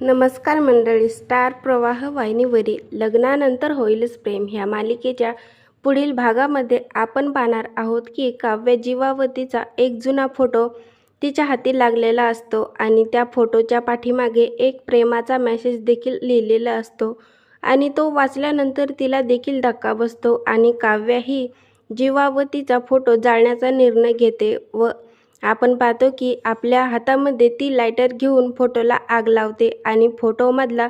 नमस्कार मंडळी स्टार प्रवाह वाहिनीवरील लग्नानंतर होईलच प्रेम. ह्या मालिकेच्या पुढील भागामध्ये आपण पाहणार आहोत की काव्य जीवावतीचा एक जुना फोटो तिच्या हाती लागलेला असतो आणि त्या फोटोच्या पाठीमागे एक प्रेमाचा मेसेज देखील लिहिलेला असतो आणि तो वाचल्यानंतर तिला देखील धक्का बसतो आणि काव्य ही जीवावतीचा फोटो जाळण्याचा निर्णय घेते व आपण पाहतो की आपल्या हातामध्ये ती लायटर घेऊन फोटोला आग लावते आणि फोटोमधला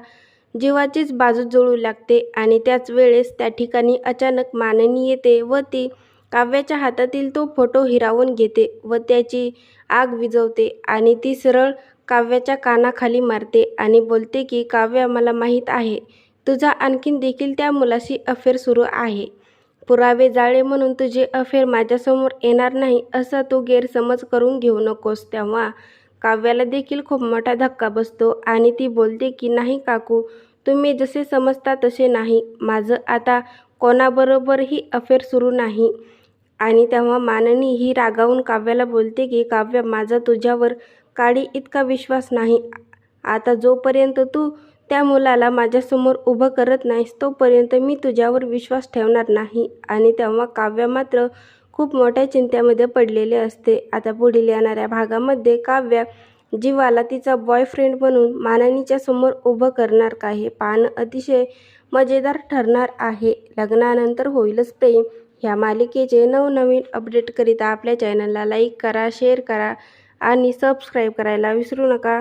जीवाचीच बाजू जळू लागते आणि त्याच वेळेस त्या ठिकाणी अचानक माननी येते व ती काव्याच्या हातातील तो फोटो हिरावून घेते व त्याची आग विझवते आणि ती सरळ काव्याच्या कानाखाली मारते आणि बोलते की काव्य मला माहीत आहे. तुझा आणखीन देखील त्या मुलाशी अफेअर सुरू आहे. पुरावे जाळे म्हणून तुझे अफेअर माझ्यासमोर येणार नाही असा तू गैरसमज करून घेऊ नकोस तेव्हा. काव्याला देखील खूप मोठा धक्का बसतो आणि ती बोलते की नाही काकू तुम्ही जसे समजता तसे नाही. माझं आता कोणाबरोबरही अफेअर सुरू नाही. आणि तेव्हा माननी ही रागावून काव्याला बोलते की काव्य माझा तुझ्यावर काळी इतका विश्वास नाही. आता जोपर्यंत तू त्या मुलाला माझ्यासमोर उभं करत नाहीस तोपर्यंत मी तुझ्यावर विश्वास ठेवणार नाही. आणि तेव्हा काव्य मात्र खूप मोठ्या चिंतेमध्ये पडलेले असते. आता पुढील येणाऱ्या भागामध्ये काव्य जीवाला तिचा बॉयफ्रेंड म्हणून माननीच्या समोर उभं करणार का हे पाहणं अतिशय मजेदार ठरणार आहे. लग्नानंतर होईलच प्रेम. ह्या मालिकेचे नवनवीन अपडेटकरिता आपल्या चॅनलला लाईक करा शेअर करा आणि सबस्क्राईब करायला विसरू नका.